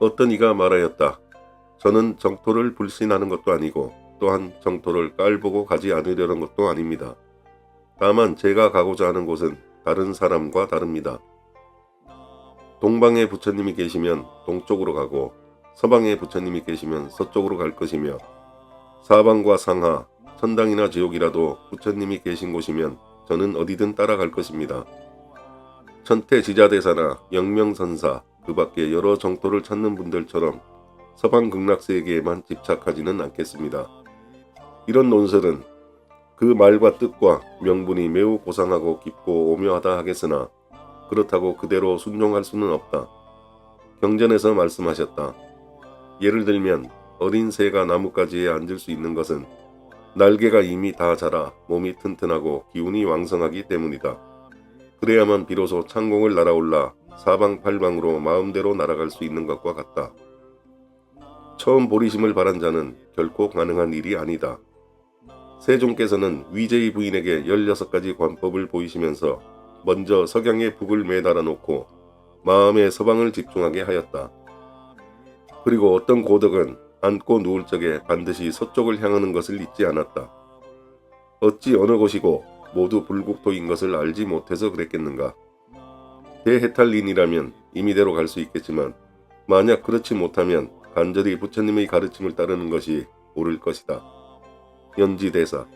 어떤 이가 말하였다. 저는 정토를 불신하는 것도 아니고 또한 정토를 깔보고 가지 않으려는 것도 아닙니다. 다만 제가 가고자 하는 곳은 다른 사람과 다릅니다. 동방에 부처님이 계시면 동쪽으로 가고 서방에 부처님이 계시면 서쪽으로 갈 것이며 사방과 상하, 천당이나 지옥이라도 부처님이 계신 곳이면 저는 어디든 따라갈 것입니다. 천태지자대사나 영명선사, 그 밖에 여러 정토를 찾는 분들처럼 서방 극락세계에만 집착하지는 않겠습니다. 이런 논설은 그 말과 뜻과 명분이 매우 고상하고 깊고 오묘하다 하겠으나 그렇다고 그대로 순종할 수는 없다. 경전에서 말씀하셨다. 예를 들면 어린 새가 나뭇가지에 앉을 수 있는 것은 날개가 이미 다 자라 몸이 튼튼하고 기운이 왕성하기 때문이다. 그래야만 비로소 창공을 날아올라 사방팔방으로 마음대로 날아갈 수 있는 것과 같다. 처음 보리심을 바란 자는 결코 가능한 일이 아니다. 세종께서는 위제의 부인에게 16가지 관법을 보이시면서 먼저 석양의 북을 매달아 놓고 마음의 서방을 집중하게 하였다. 그리고 어떤 고덕은 앉고 누울 적에 반드시 서쪽을 향하는 것을 잊지 않았다. 어찌 어느 곳이고 모두 불국토인 것을 알지 못해서 그랬겠는가. 대해탈린이라면 임의대로 갈 수 있겠지만 만약 그렇지 못하면 간절히 부처님의 가르침을 따르는 것이 옳을 것이다. 연지대사